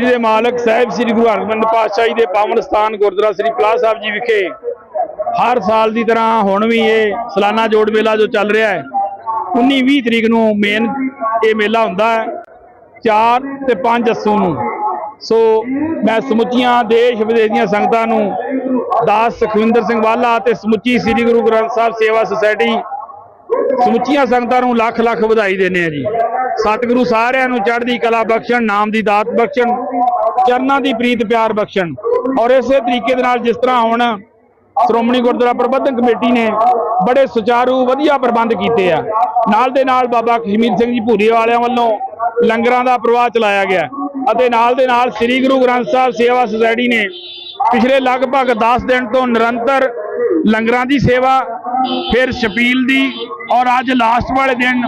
ਦੇ ਮਾਲਕ ਸਾਹਿਬ ਸ੍ਰੀ ਗੁਰੂ ਹਰਗੋਬਿੰਦ ਪਾਤਸ਼ਾਹ ਜੀ ਦੇ ਪਾਵਨ ਸਥਾਨ ਗੁਰਦੁਆਰਾ ਸ੍ਰੀ ਪਲਾਹ ਸਾਹਿਬ ਜੀ ਵਿਖੇ ਹਰ ਸਾਲ ਦੀ ਤਰ੍ਹਾਂ ਹੁਣ ਵੀ ਇਹ ਸਾਲਾਨਾ ਜੋੜ ਮੇਲਾ ਜੋ ਚੱਲ ਰਿਹਾ ਹੈ 19 20 ਤਰੀਕ ਨੂੰ ਮੇਨ ਇਹ ਮੇਲਾ ਹੁੰਦਾ ਹੈ 4 ਤੇ 5 ਅਸੂ ਨੂੰ। ਸੋ ਮੈਂ ਸਮੁੱਚੀਆਂ ਦੇਸ਼ ਵਿਦੇਸ਼ ਦੀਆਂ ਸੰਗਤਾਂ ਨੂੰ ਦਾਸ ਸੁਖਵਿੰਦਰ ਸਿੰਘ ਵਾਲਾ ਤੇ ਸਮੁੱਚੀ ਸ੍ਰੀ ਗੁਰੂ ਗ੍ਰੰਥ ਸਾਹਿਬ ਸੇਵਾ ਸੁਸਾਇਟੀ ਸਮੁੱਚੀਆਂ ਸੰਗਤਾਂ ਨੂੰ ਲੱਖ ਲੱਖ ਵਧਾਈ ਦਿੰਦੇ ਆ ਜੀ। ਸਤਿਗੁਰੂ ਸਾਰਿਆਂ ਨੂੰ ਚੜ੍ਹਦੀ ਕਲਾ ਬਖਸ਼ਣ, ਨਾਮ ਦੀ ਦਾਤ ਬਖਸ਼ਣ, ਚਰਨਾਂ ਦੀ ਪ੍ਰੀਤ ਪਿਆਰ ਬਖਸ਼ਣ। ਔਰ ਇਸੇ ਤਰੀਕੇ ਦੇ ਨਾਲ ਜਿਸ ਤਰ੍ਹਾਂ ਹੁਣ ਸ਼੍ਰੋਮਣੀ ਗੁਰਦੁਆਰਾ ਪ੍ਰਬੰਧਕ ਕਮੇਟੀ ਨੇ ਬੜੇ ਸੁਚਾਰੂ, ਵਧੀਆ ਪ੍ਰਬੰਧ ਕੀਤੇ ਆ। ਨਾਲ ਦੇ ਨਾਲ ਬਾਬਾ ਕਸ਼ਮੀਰ ਸਿੰਘ ਜੀ ਭੂਰੀ ਵਾਲਿਆਂ ਵੱਲੋਂ ਲੰਗਰਾਂ ਦਾ ਪ੍ਰਵਾਹ ਚਲਾਇਆ ਗਿਆ। ਅਤੇ ਨਾਲ ਦੇ ਨਾਲ ਸ੍ਰੀ ਗੁਰੂ ਗ੍ਰੰਥ ਸਾਹਿਬ ਸੇਵਾ ਸੁਸਾਇਟੀ ਨੇ ਪਿਛਲੇ ਲਗਭਗ 10 ਦਿਨ ਤੋਂ ਨਿਰੰਤਰ ਲੰਗਰਾਂ ਦੀ ਸੇਵਾ ਫਿਰ ਛਪੀਲ ਦੀ ਔਰ ਅੱਜ ਲਾਸਟ ਵਾਲੇ ਦਿਨ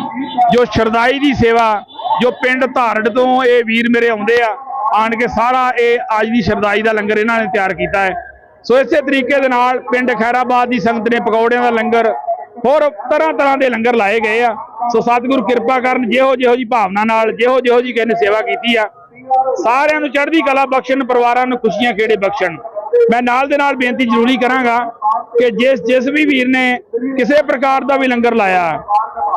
ਜੋ ਸ਼ਰਦਾਈ ਦੀ ਸੇਵਾ ਜੋ ਪਿੰਡ ਧਾਰੜ ਤੋਂ ਇਹ ਵੀਰ ਮੇਰੇ ਆਉਂਦੇ ਆ, ਆਣ ਕੇ ਸਾਰਾ ਇਹ ਅੱਜ ਦੀ ਸ਼ਰਦਾਈ ਦਾ ਲੰਗਰ ਇਹਨਾਂ ਨੇ ਤਿਆਰ ਕੀਤਾ ਹੈ। ਸੋ ਇਸੇ ਤਰੀਕੇ ਦੇ ਨਾਲ ਪਿੰਡ ਖੈਰਾਬਾਦ ਦੀ ਸੰਗਤ ਨੇ ਪਕੌੜਿਆਂ ਦਾ ਲੰਗਰ ਹੋਰ ਤਰ੍ਹਾਂ ਤਰ੍ਹਾਂ ਦੇ ਲੰਗਰ ਲਾਏ ਗਏ ਆ। ਸੋ ਸਤਿਗੁਰੂ ਕਿਰਪਾ ਕਰਨ ਜਿਹੋ ਜਿਹੋ ਜੀ ਭਾਵਨਾ ਨਾਲ, ਜਿਹੋ ਜਿਹੋ ਜੀ ਕਹਿੰਦੇ ਸੇਵਾ ਕੀਤੀ ਆ, ਸਾਰਿਆਂ ਨੂੰ ਚੜ੍ਹਦੀ ਕਲਾ ਬਖਸ਼ਣ, ਪਰਿਵਾਰਾਂ ਨੂੰ ਖੁਸ਼ੀਆਂ ਖੇੜੇ ਬਖਸ਼ਣ। ਮੈਂ ਨਾਲ ਦੇ ਨਾਲ ਬੇਨਤੀ ਜ਼ਰੂਰੀ ਕਰਾਂਗਾ ਕਿ ਜਿਸ ਜਿਸ ਵੀ ਵੀਰ ਨੇ ਕਿਸੇ ਪ੍ਰਕਾਰ ਦਾ ਵੀ ਲੰਗਰ ਲਾਇਆ,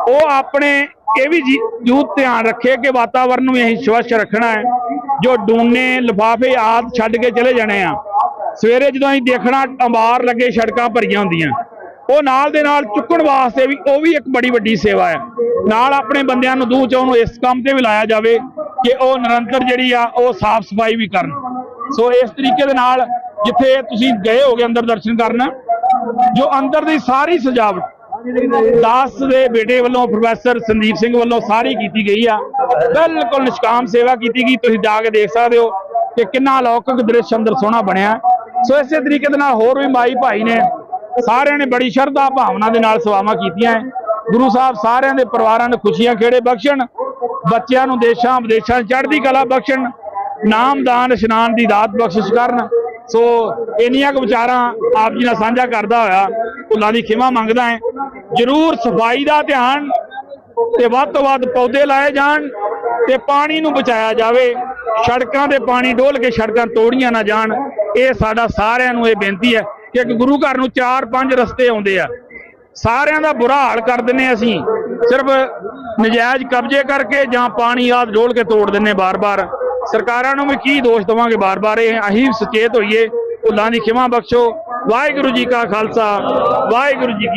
ਉਹ ਆਪਣੇ ਇਹ ਵੀ ਜੀ- ਧਿਆਨ ਰੱਖੇ ਕਿ ਵਾਤਾਵਰਨ ਨੂੰ ਅਸੀਂ ਸਵੱਛ ਰੱਖਣਾ ਹੈ, ਜੋ ਡੂਨੇ ਲਿਫਾਫੇ ਆਦ ਛੱਡ ਕੇ ਚਲੇ ਜਾਣੇ ਆ। ਸਵੇਰੇ ਜਦੋਂ ਅਸੀਂ ਦੇਖਣਾ, ਅੰਬਾਰ ਲੱਗੇ ਸੜਕਾਂ ਭਰੀਆਂ ਹੁੰਦੀਆਂ। ਉਹ ਨਾਲ ਦੇ ਨਾਲ ਚੁੱਕਣ ਵਾਸਤੇ ਵੀ ਉਹ ਵੀ ਇੱਕ ਬੜੀ ਵੱਡੀ ਸੇਵਾ ਹੈ। ਨਾਲ ਆਪਣੇ ਬੰਦਿਆਂ ਨੂੰ ਦੂਹ ਚੋਂ ਨੂੰ ਇਸ ਕੰਮ ਤੇ ਵੀ ਲਾਇਆ ਜਾਵੇ ਕਿ ਉਹ ਨਿਰੰਤਰ ਜਿਹੜੀ ਆ, ਉਹ ਸਾਫ਼ ਸਫ਼ਾਈ ਵੀ ਕਰਨ। ਸੋ ਇਸ ਤਰੀਕੇ ਦੇ ਨਾਲ ਜਿੱਥੇ ਤੁਸੀਂ ਗਏ ਹੋਗੇ ਅੰਦਰ ਦਰਸ਼ਨ ਕਰਨ ਜੋ ਅੰਦਰ ਦੀ ਸਾਰੀ ਸਜਾਵਟ ਦਾਸ ਦੇ ਬੇਟੇ ਵੱਲੋਂ, ਪ੍ਰੋਫੈਸਰ ਸੰਦੀਪ ਸਿੰਘ ਵੱਲੋਂ ਸਾਰੀ ਕੀਤੀ ਗਈ ਆ। ਬਿਲਕੁਲ ਨਿਸ਼ਕਾਮ ਸੇਵਾ ਕੀਤੀ ਗਈ। ਤੁਸੀਂ ਜਾ ਕੇ ਦੇਖ ਸਕਦੇ ਹੋ ਕਿ ਕਿੰਨਾ ਅਲੌਕਿਕ ਦ੍ਰਿਸ਼ ਅੰਦਰ ਸੋਹਣਾ ਬਣਿਆ। ਸੋ ਇਸੇ ਤਰੀਕੇ ਦੇ ਨਾਲ ਹੋਰ ਵੀ ਮਾਈ ਭਾਈ ਨੇ ਸਾਰਿਆਂ ਨੇ ਬੜੀ ਸ਼ਰਧਾ ਭਾਵਨਾ ਦੇ ਨਾਲ ਸੇਵਾਵਾਂ ਕੀਤੀਆਂ ਗੁਰੂ ਸਾਹਿਬ ਸਾਰਿਆਂ ਦੇ ਪਰਿਵਾਰਾਂ ਨੂੰ ਖੁਸ਼ੀਆਂ ਖੇੜੇ ਬਖਸ਼ਣ। ਬੱਚਿਆਂ ਨੂੰ ਦੇਸ਼ਾਂ ਵਿਦੇਸ਼ਾਂ ਚੜ੍ਹਦੀ ਕਲਾ ਬਖਸ਼ਣ। ਨਾਮਦਾਨ, ਇਸ਼ਨਾਨ ਦੀ ਦਾਤ ਬਖਸ਼ਿਸ਼ ਕਰਨ। ਸੋ ਇੰਨੀਆਂ ਕੁ ਵਿਚਾਰਾਂ ਆਪ ਜੀ ਨਾਲ ਸਾਂਝਾ ਕਰਦਾ ਹੋਇਆ, ਭੁੱਲਾਂ ਦੀ ਖਿਮਾ ਮੰਗਦਾ ਹੈ। ਜ਼ਰੂਰ ਸਫ਼ਾਈ ਦਾ ਧਿਆਨ ਤੇ ਵੱਧ ਤੋਂ ਵੱਧ ਪੌਦੇ ਲਾਏ ਜਾਣ ਤੇ ਪਾਣੀ ਨੂੰ ਬਚਾਇਆ ਜਾਵੇ। ਸੜਕਾਂ ਤੇ ਪਾਣੀ ਡੋਲ ਕੇ ਸੜਕਾਂ ਤੋੜੀਆਂ ਨਾ ਜਾਣ। ਇਹ ਸਾਡਾ ਸਾਰਿਆਂ ਨੂੰ ਇਹ ਬੇਨਤੀ ਹੈ ਕਿ ਇੱਕ ਗੁਰੂ ਘਰ ਨੂੰ ਚਾਰ ਪੰਜ ਰਸਤੇ ਆਉਂਦੇ ਆ। ਸਾਰਿਆਂ ਦਾ ਬੁਰਾ ਹਾਲ ਕਰ ਦਿੰਨੇ ਅਸੀਂ। ਸਿਰਫ ਨਜਾਇਜ਼ ਕਬਜ਼ੇ ਕਰਕੇ ਜਾਂ ਪਾਣੀ ਆਦ ਡੋਲ ਕੇ ਤੋੜ ਦਿੰਨੇ ਬਾਰ-ਬਾਰ। ਸਰਕਾਰਾਂ ਨੂੰ ਵੀ ਕੀ ਦੋਸ਼ ਦਵਾਂਗੇ ਬਾਰ-ਬਾਰ? ਇਹ ਅਸੀਂ ਸੁਚੇਤ ਹੋਈਏ। ਭੁੱਲਾਂ ਦੀ ਖਿਮਾ ਬਖਸ਼ੋ। ਵਾਹਿਗੁਰੂ ਜੀ ਕਾ ਖਾਲਸਾ। ਵਾਹਿਗੁਰੂ ਜੀ ਕੀ